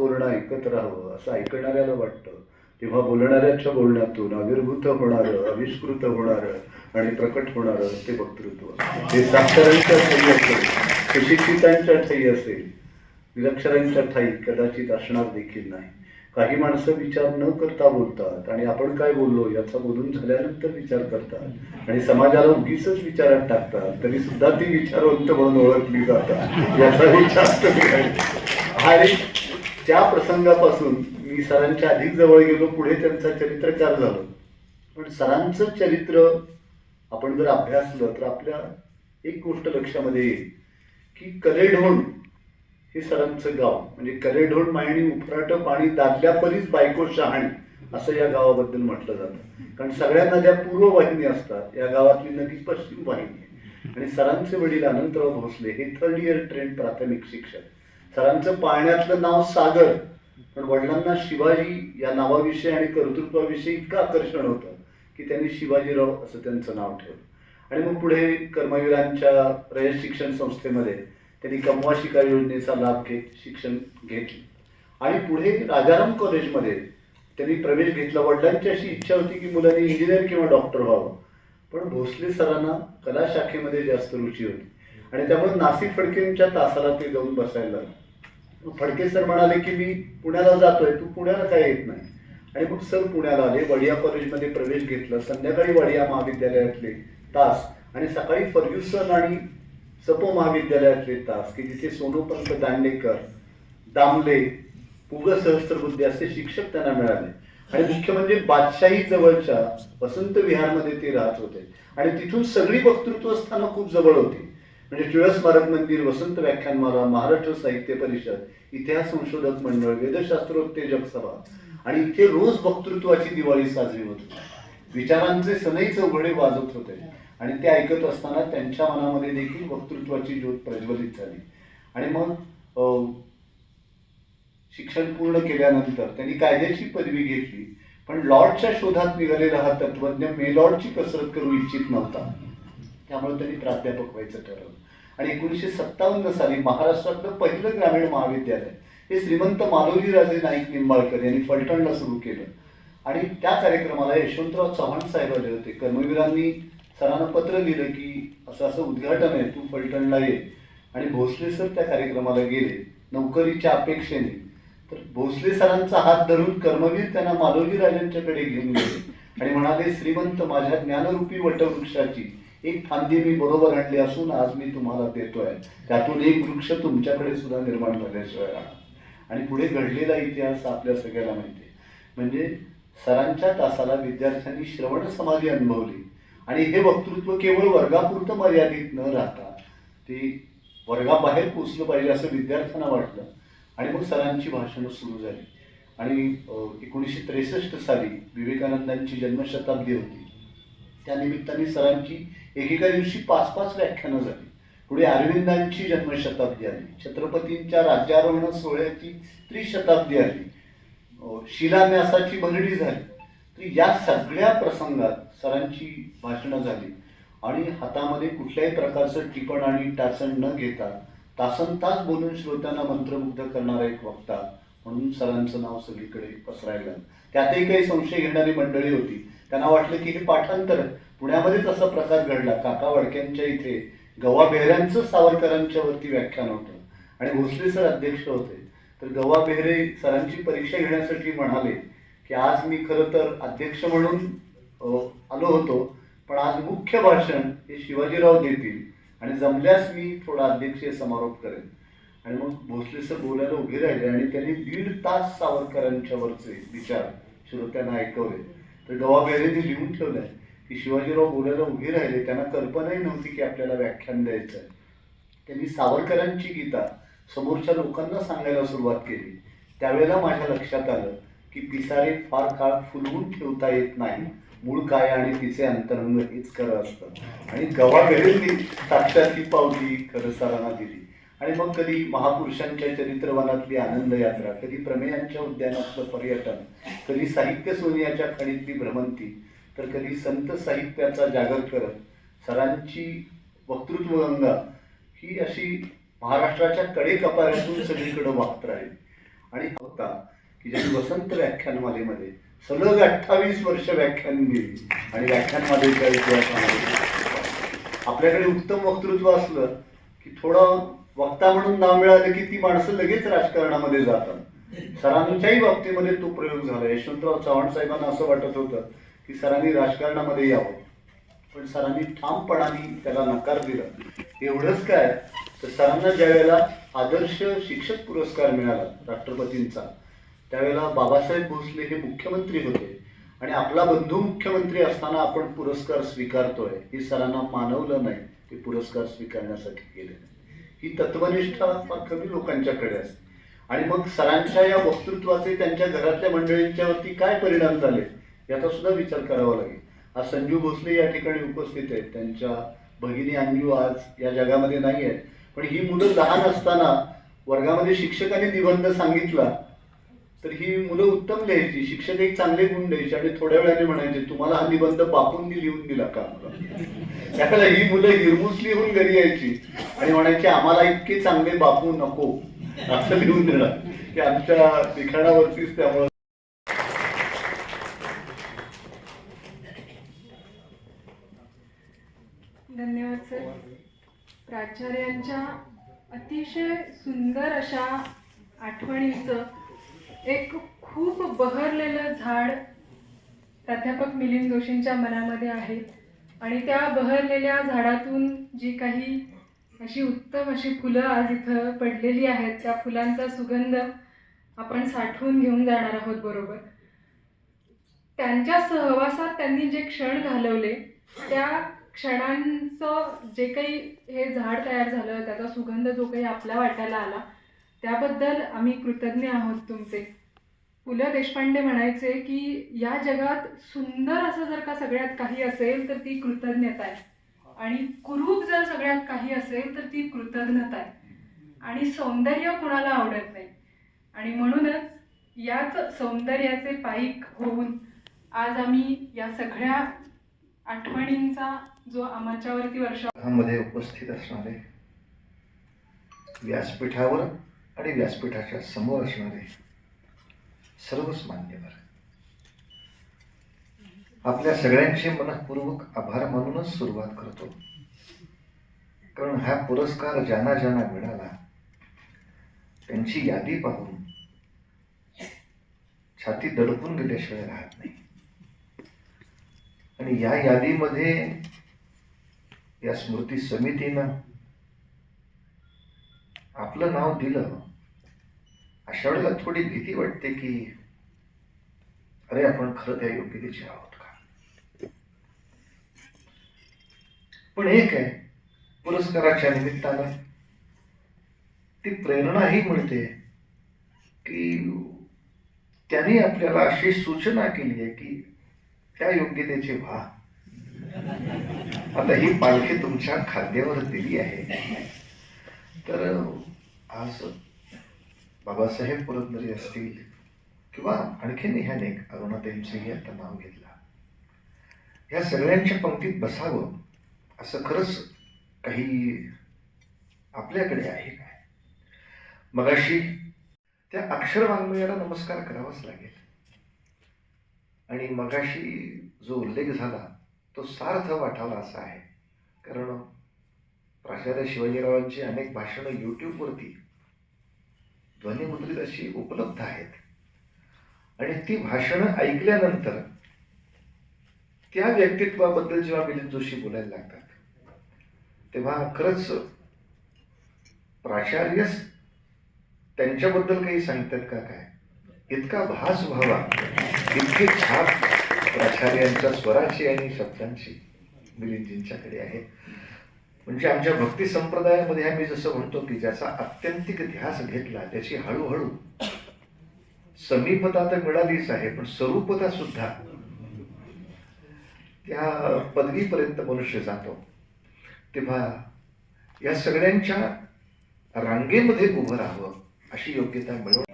बोलणं ऐकत राहावं असं ऐकणाऱ्याला वाटतं. तेव्हा बोलणाऱ्याच्या बोलण्यातून आविर्भूत होणारं आविष्कृत होणारं आणि प्रकट होणारं ते वक्तृत्व हे साक्षरांच्या ठाई असेल सुशिक्षितांच्या ठाई असेल निरक्षरांच्या ठाई कदाचित असणार देखील नाही. काही माणसं विचार न करता बोलतात आणि आपण काय बोललो याचा बोलून झाल्यानंतर विचार करतात. आणि समाजाला उगीच विचारात टाकतात तरी सुद्धा ती विचारवंत म्हणून ओळखली जातात. याचा विचार हा एक त्या प्रसंगापासून मी सरांच्या अधिक जवळ गेलो पुढे त्यांचा चरित्रकार झालो. पण सरांचं चरित्र आपण जर अभ्यासलं तर आपल्या एक गोष्ट लक्षामध्ये येईल की कलेढोण हे सरांचं गाव. म्हणजे कलेढोण मायणी उफराट पाणी दादल्या परीच बायको शहाणी असं या गावाबद्दल म्हटलं जातं. कारण सगळ्या नद्या पूर्व वाहिनी असतात. या गावातली नदी पश्चिम वाहिनी आणि सरांचे वडील अनंतराव भोसले हे थर्ड इयर ट्रेंड प्राथमिक शिक्षक. सरांचं पाळण्यातलं नाव सागर पण वडिलांना शिवाजी या नावाविषयी आणि कर्तृत्वाविषयी इतकं आकर्षण होतं की त्यांनी शिवाजीराव असं त्यांचं नाव ठेवलं. आणि मग पुढे कर्मवीरांच्या रयत शिक्षण संस्थेमध्ये त्यांनी कमवा शिकार योजनेचा लाभ घेत शिक्षण घेतले. आणि पुढे राजाराम कॉलेजमध्ये त्यांनी प्रवेश घेतला. वडिलांची अशी इच्छा होती की मुलांनी इंजिनियर किंवा डॉक्टर व्हावं. पण भोसले सरांना कला शाखेमध्ये जास्त रुची होती. आणि त्यामुळे नाशिक फडकेंच्या तासाला ते जाऊन बसायला लागले. फडके सर म्हणाले की मी पुण्याला जातोय तू पुण्याला काय येत नाही? आणि मग सर पुण्याला आले वडिया कॉलेजमध्ये प्रवेश घेतला संध्याकाळी वडिया महाविद्यालयातले तास आणि सकाळी फर्ग्युसन आणि सपो महाविद्यालयातले तास की जिथे सोनोपंत दांडेकर दामले पुग सहस्त्रबुद्धी असे शिक्षक त्यांना मिळाले. आणि मुख्य म्हणजे बादशाही जवळच्या वसंत विहारमध्ये ते राहत होते. आणि तिथून सगळी वक्तृत्व स्थानं खूप जवळ होती. म्हणजे टिळक स्मारक मंदिर वसंत व्याख्यानमाला महाराष्ट्र साहित्य परिषद इतिहास संशोधक मंडळ वेदशास्त्रोत्तेजक सभा आणि इथे रोज वक्तृत्वाची दिवाळी साजरी होत होती. विचारांचे सनई चौघडे वाजत होते आणि ते ऐकत असताना त्यांच्या मनामध्ये देखील वक्तृत्वाची ज्योत प्रज्वलित झाली. आणि मग अं, शिक्षण पूर्ण केल्यानंतर त्यांनी कायद्याची पदवी घेतली पण लॉर्डच्या शोधात निघालेला हा तत्वज्ञ मेलॉर्डची कसरत करू इच्छित नव्हता. त्यामुळे त्यांनी प्राध्यापक व्हायचं ठरवलं. आणि एकोणीसशे सत्तावन्न साली महाराष्ट्रातलं पहिलं ग्रामीण महाविद्यालय हे श्रीमंत मालोजीराजे नाईक निंबाळकर यांनी फलटणला सुरू केलं. आणि त्या कार्यक्रमाला यशवंतराव चव्हाण साहेब आले होते. कर्मवीरांनी सरांना पत्र लिहिलं की असं असं उद्घाटन आहे तू फलटणला ये. आणि भोसले सर त्या कार्यक्रमाला गेले नोकरीच्या अपेक्षेने. तर भोसले सरांचा हात धरून कर्मवीर त्यांना मालोजी राजांच्याकडे घेऊन गेले. आणि म्हणाले श्रीमंत माझ्या ज्ञानरूपी वटवृक्षाची एक फांदी मी बरोबर आणली असून आज मी तुम्हाला देतोय. त्यातून एक वृक्ष तुमच्याकडे सुद्धा निर्माण झाल्याशिवाय राहणार आणि पुढे घडलेला इतिहास आपल्या सगळ्याला माहिती आहे. म्हणजे सरांच्या तासाला विद्यार्थ्यांनी श्रवण समाधी अनुभवली. आणि हे वक्तृत्व केवळ वर्गापुरतं मर्यादित न राहता ते वर्गाबाहेर पोचलं पाहिजे असं विद्यार्थ्यांना वाटलं. आणि मग सरांची भाषणं सुरू झाली. आणि एकोणीसशे त्रेसष्ट साली विवेकानंदांची जन्मशताब्दी होती. त्या निमित्ताने सरांची एकेका दिवशी पाच पाच व्याख्यानं झाली. पुढे अरविंदांची जन्मशताब्दी आली. छत्रपतींच्या राज्यारोहण सोहळ्याची त्रिशताब्दी आली. शिलान्यासाची बरडी झाली. तर या सगळ्या प्रसंगात सरांची भाषणं झाली. आणि हातामध्ये कुठल्याही प्रकारचं टिपण आणि टाचण न घेता तासन तास बोलून श्रोत्यांना मंत्रमुग्ध करणारा एक वक्ता म्हणून सरांचं नाव सगळीकडे पसरायला त्यातही काही संशय घेणारी मंडळी होती. त्यांना वाटलं की हे पाठांतर. पुण्यामध्येच असा प्रकार घडला. काका वडक्यांच्या इथे गवा बेहऱ्यांचं सावरकरांच्या वरती व्याख्यान होतं. आणि भोसले सर अध्यक्ष होते. तर गवा बेहरे सरांची परीक्षा घेण्यासाठी म्हणाले की आज मी खरं तर अध्यक्ष म्हणून आलो होतो पण आज मुख्य भाषण हे शिवाजीराव देतील आणि जमल्यास मी थोडा अध्यक्षीय समारोप करेन. आणि मग भोसले सर बोलायला उभे राहिले आणि त्यांनी दीड तास सावरकरांच्यावरचे विचार श्रोत्यांना ऐकवले. तर गवा बेहरेने लिहून ठेवलंय की शिवाजीराव बोलायला उभे राहिले त्यांना कल्पनाही नव्हती की आपल्याला व्याख्यान द्यायचं आहे त्यांनी सावरकरांची गीता समोरच्या लोकांना सांगायला सुरुवात केली. त्यावेळेला माझ्या लक्षात आलं की पिसारे फार काळ फुलवून ठेवता येत नाही. मूळ काय आणि तिचे अंतरंग हेच खरं असतं. आणि गवा बेरेंनी साक्षात ही पावली खरं सरांना दिली. आणि मग कधी महापुरुषांच्या चरित्रवनातली आनंद यात्रा कधी प्रमेयांच्या उद्यानातलं पर्यटन कधी साहित्य सोनियाच्या खणीतली भ्रमंती तर कधी संत साहित्याचा जागर करत सरांची वक्तृत्वगंगा ही अशी महाराष्ट्राच्या कडेकपाऱ्यातून सगळीकडे वाहत राहील. आणि होता की ज्यांनी वसंत व्याख्यानमालेमध्ये सलग अठ्ठावीस वर्ष व्याख्यान दिली आणि व्याख्यानमालेच्या इतिहासामध्ये. आपल्याकडे उत्तम वक्तृत्व असलं की थोडं वक्ता म्हणून नाव मिळालं की ती माणसं लगेच राजकारणामध्ये जातात. सरांच्याही बाबतीमध्ये तो प्रयोग झाला. यशवंतराव चव्हाण साहेबांना असं वाटत होतं की सरांनी राजकारणामध्ये यावं. पण सरांनी ठामपणाने त्याला नकार दिला. एवढंच काय तर सरांना ज्या वेळेला आदर्श शिक्षक पुरस्कार मिळाला राष्ट्रपतींचा त्यावेळेला बाबासाहेब भोसले हे मुख्यमंत्री होते. आणि आपला बंधू मुख्यमंत्री असताना आपण पुरस्कार स्वीकारतोय हे सरांना मानवलं नाही. ते पुरस्कार स्वीकारण्यासाठी गेले. ही तत्वनिष्ठा फार कमी लोकांच्याकडे असते. आणि मग सरांच्या या वक्तृत्वाचे त्यांच्या घरातल्या मंडळींच्या वरती काय परिणाम झाले याचा सुद्धा विचार करावा लागेल. आज संजू भोसले या ठिकाणी उपस्थित आहेत. त्यांच्या भगिनी अंजू आज या जगामध्ये नाही आहेत. पण ही मुलं लहान असताना वर्गामध्ये शिक्षकाने निबंध सांगितला तर ही मुलं उत्तम लिहायची शिक्षक एक चांगले गुण द्यायचे आणि थोड्या वेळाने म्हणायचे तुम्हाला हा निबंध बापूंनी लिहून दिला का त्याला ही मुलं हिरमुसली लिहून घरी यायची आणि म्हणायची आम्हाला इतके चांगले बापू नको. असं लिहून देणार. की आमच्या लिखाणावरतीच त्यामुळं. धन्यवाद सर. प्राचार्यांच्या अतिशय सुंदर अशा आठवणीचं एक खूप बहरलेलं झाड प्राध्यापक मिलिंद जोशींच्या मनामध्ये आहे. आणि त्या बहरलेल्या झाडातून जी काही अशी उत्तम अशी फुलं आज इथं पडलेली आहेत त्या फुलांचा सुगंध आपण साठवून घेऊन जाणार आहोत बरोबर. त्यांच्या सहवासात त्यांनी जे क्षण घालवले त्या क्षणांचं जे काही हे झाड तयार झालं त्याचा सुगंध जो काही आपला वाटायला आला त्याबद्दल आम्ही कृतज्ञ आहोत तुमचे. पु ल देशपांडे म्हणायचे की या जगात सुंदर असं जर का सगळ्यात काही असेल तर ती कृतज्ञता आहे. आणि कुरूप जर सगळ्यात काही असेल तर ती कृतज्ञता आहे. आणि सौंदर्य कुणाला आवडत नाही? आणि म्हणूनच याच सौंदर्याचे पाईक होऊन आज आम्ही या सगळ्या आठवणींचा जो आमच्यावरती वर्षामध्ये उपस्थित असणारे व्यासपीठावर आणि व्यासपीठाच्या समोर असणारे सर्वच मान्यवर. आपल्या सगळ्यांचे मनपूर्वक आभार मानूनच सुरुवात करतो. कारण हा पुरस्कार ज्यांना ज्यांना मिळाला त्यांची यादी पाहून छाती दडपून गेल्याशिवाय राहत नाही. आणि या यादीमध्ये या स्मृती समितीनं आपलं नाव दिलं अशा वेळेला थोडी भीती वाटते की अरे आपण खरं त्या योग्यतेचे आहोत का? पण एक आहे पुरस्काराच्या निमित्तानं ती प्रेरणाही मिळते की त्यांनी आपल्याला अशी सूचना केली आहे की त्या योग्यतेचे व्हा. आता ही पालखी तुमच्या खाद्यावर दिली आहे. तर आज बाबासाहेब पुरंदरे असतील किंवा आणखीन ह्या अनेक अरुणाताईंचंही आता नाव घेतला. ह्या सगळ्यांच्या पंक्तीत बसावं असं खरंच काही आपल्याकडे आहे काय? मगाशी त्या अक्षर वाङ्मयाला नमस्कार करावाच लागेल. आणि मगाशी जो उल्लेख झाला तो सार्थ वाटावा असा आहे. कारण प्राचार्य शिवाजीरावांची अनेक भाषणं यूट्यूबवरती ध्वनिमुद्रित अशी उपलब्ध आहेत. आणि ती भाषणं ऐकल्यानंतर त्या व्यक्तित्वाबद्दल जेव्हा मिलिंद जोशी बोलायला लागतात तेव्हा खरंच प्राचार्य त्यांच्याबद्दल काही सांगतात का काय? इतका भास व्हावा इतकी छाप प्राचार्यांच्या स्वराची आणि शब्दांची मिलिंदजींच्याकडे आहे म्हणजे आमच्या भक्ती संप्रदायामध्ये आम्ही जसं म्हणतो की ज्याचा आत्यंतिक ध्यास घेतला त्याची हळूहळू समीपता तर मिळालीच आहे पण स्वरूपता सुद्धा त्या पदवीपर्यंत मनुष्य जातो. तेव्हा या सगळ्यांच्या रांगेमध्ये उभं राहावं अशी योग्यता मिळवून